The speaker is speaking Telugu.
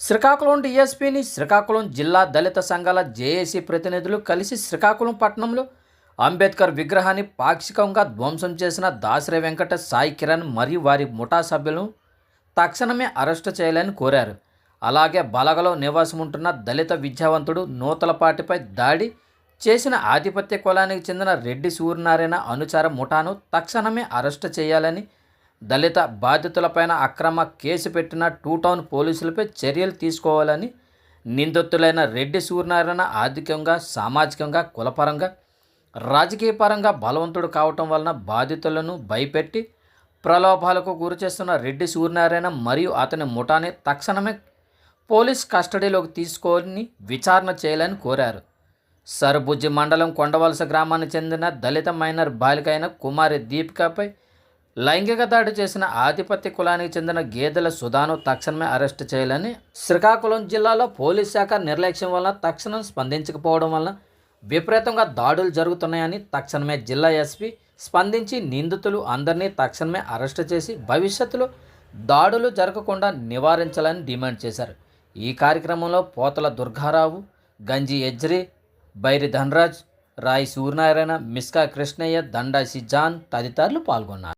శ్రీకాకుళం డిఎస్పీని శ్రీకాకుళం జిల్లా దళిత సంఘాల జేఏసీ ప్రతినిధులు కలిసి శ్రీకాకుళం పట్టణంలో అంబేద్కర్ విగ్రహాన్ని పాక్షికంగా ధ్వంసం చేసిన దాసరి వెంకట సాయి కిరణ్ మరియు వారి ముఠా సభ్యులను తక్షణమే అరెస్టు చేయాలని కోరారు. అలాగే బలగలో నివాసం ఉంటున్న దళిత విద్యావంతుడు నూతలపాటిపై దాడి చేసిన ఆధిపత్య కులానికి చెందిన రెడ్డి సూర్యనారాయణ అనుచర ముఠాను తక్షణమే అరెస్టు చేయాలని దళిత బాధితులపైన అక్రమ కేసు పెట్టిన టూ టౌన్ పోలీసులపై చర్యలు తీసుకోవాలని నిందితులైన రెడ్డి సూర్యనారాయణ ఆర్థికంగా సామాజికంగా కులపరంగా రాజకీయపరంగా బలవంతుడు కావటం వలన బాధితులను భయపెట్టి ప్రలోభాలకు గురిచేస్తున్న రెడ్డి సూర్యనారాయణ మరియు అతని ముఠాని తక్షణమే పోలీస్ కస్టడీలోకి తీసుకొని విచారణ చేయాలని కోరారు. సరుబుజ్జి మండలం కొండవలస గ్రామానికి చెందిన దళిత మైనర్ బాలిక అయిన కుమారి దీపికపై లైంగిక దాడి చేసిన ఆధిపత్య కులానికి చెందిన గేదెల సుధాను తక్షణమే అరెస్ట్ చేయాలని శ్రీకాకుళం జిల్లాలో పోలీస్ శాఖ నిర్లక్ష్యం వలన తక్షణం స్పందించకపోవడం వలన విపరీతంగా దాడులు జరుగుతున్నాయని తక్షణమే జిల్లా ఎస్పీ స్పందించి నిందితులు అందరినీ తక్షణమే అరెస్టు చేసి భవిష్యత్తులో దాడులు జరగకుండా నివారించాలని డిమాండ్ చేశారు. ఈ కార్యక్రమంలో పోతల దుర్గారావు గంజి ఎజ్రి బైరి ధనరాజ్ రాయ్ సూర్యనారాయణ మిస్కా కృష్ణయ్య దండాసి జాన్ తదితరులు పాల్గొన్నారు.